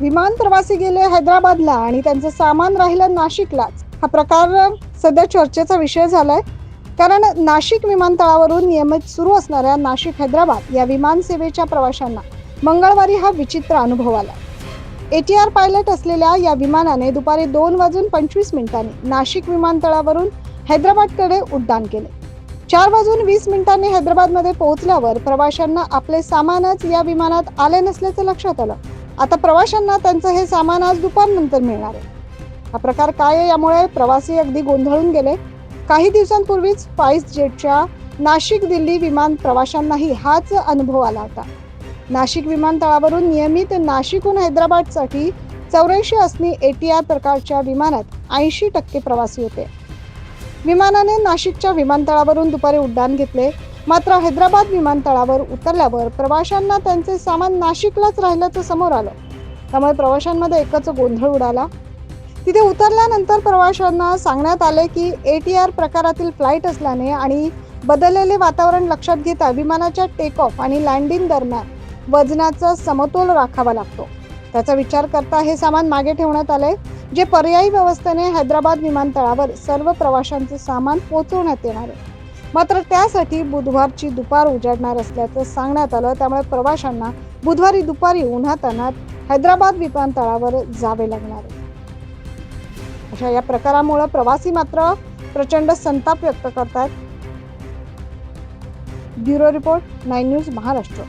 विमान प्रवासी गेले हैदराबादला आणि त्यांचं सामान राहिलं नाशिकलाच. हा प्रकार सध्या चर्चेचा विषय झालाय. कारण नाशिक विमानतळावरून नियमित सुरू असणाऱ्या नाशिक हैदराबाद या विमानसेवेच्या प्रवाशांना मंगळवारी हा विचित्र अनुभव आला. एटीआर पायलट असलेल्या या विमानाने दुपारी दोन वाजून पंचवीस मिनिटांनी नाशिक विमानतळावरून हैदराबादकडे उड्डाण केले. चार वाजून वीस मिनिटांनी हैदराबादमध्ये पोहोचल्यावर प्रवाशांना आपले सामानच या विमानात आले नसल्याचं लक्षात आलं. आता प्रवाशांना त्यांचं हे सामान आज दुपारनंतर मिळणार आहे. हा प्रकार काय आहे यामुळे प्रवासी अगदी गोंधळून गेले. काही दिवसांपूर्वीच स्पाइस जेटच्या नाशिक दिल्ली विमान प्रवाशांनाही हाच अनुभव आला होता. नाशिक विमानतळावरून नियमित नाशिकहून हैदराबादसाठी चौऱ्याऐंशी असणी एटीआर प्रकारच्या विमानात ऐंशी टक्के प्रवासी होते. विमानाने नाशिकच्या विमानतळावरून दुपारी उड्डाण घेतले. मात्र हैदराबाद विमानतळावर उतरल्यावर प्रवाशांना त्यांचे सामान नाशिकलाच राहिल्याचं समोर आलं. त्यामुळे प्रवाशांमध्ये एकच गोंधळ उडाला. तिथे उतरल्यानंतर प्रवाशांना सांगण्यात आले की ए टी आर प्रकारातील फ्लाईट असल्याने आणि बदललेले वातावरण लक्षात घेता विमानाच्या टेक ऑफ आणि लँडिंग दरम्यान वजनाचा समतोल राखावा लागतो. त्याचा विचार करता हे सामान मागे ठेवण्यात आले जे पर्यायी व्यवस्थेने हैदराबाद विमानतळावर सर्व प्रवाशांचे सामान पोहोचवण्यात येणार आहे. मात्र त्यासाठी बुधवारची दुपार उजाडणार असल्याचं सांगण्यात आलं. त्यामुळे प्रवाशांना बुधवारी दुपारी उन्हातानात हैदराबाद विमानतळावर जावे लागणार. अशा या प्रकारामुळे प्रवासी मात्र प्रचंड संताप व्यक्त करतात bureau report nine news Maharashtra.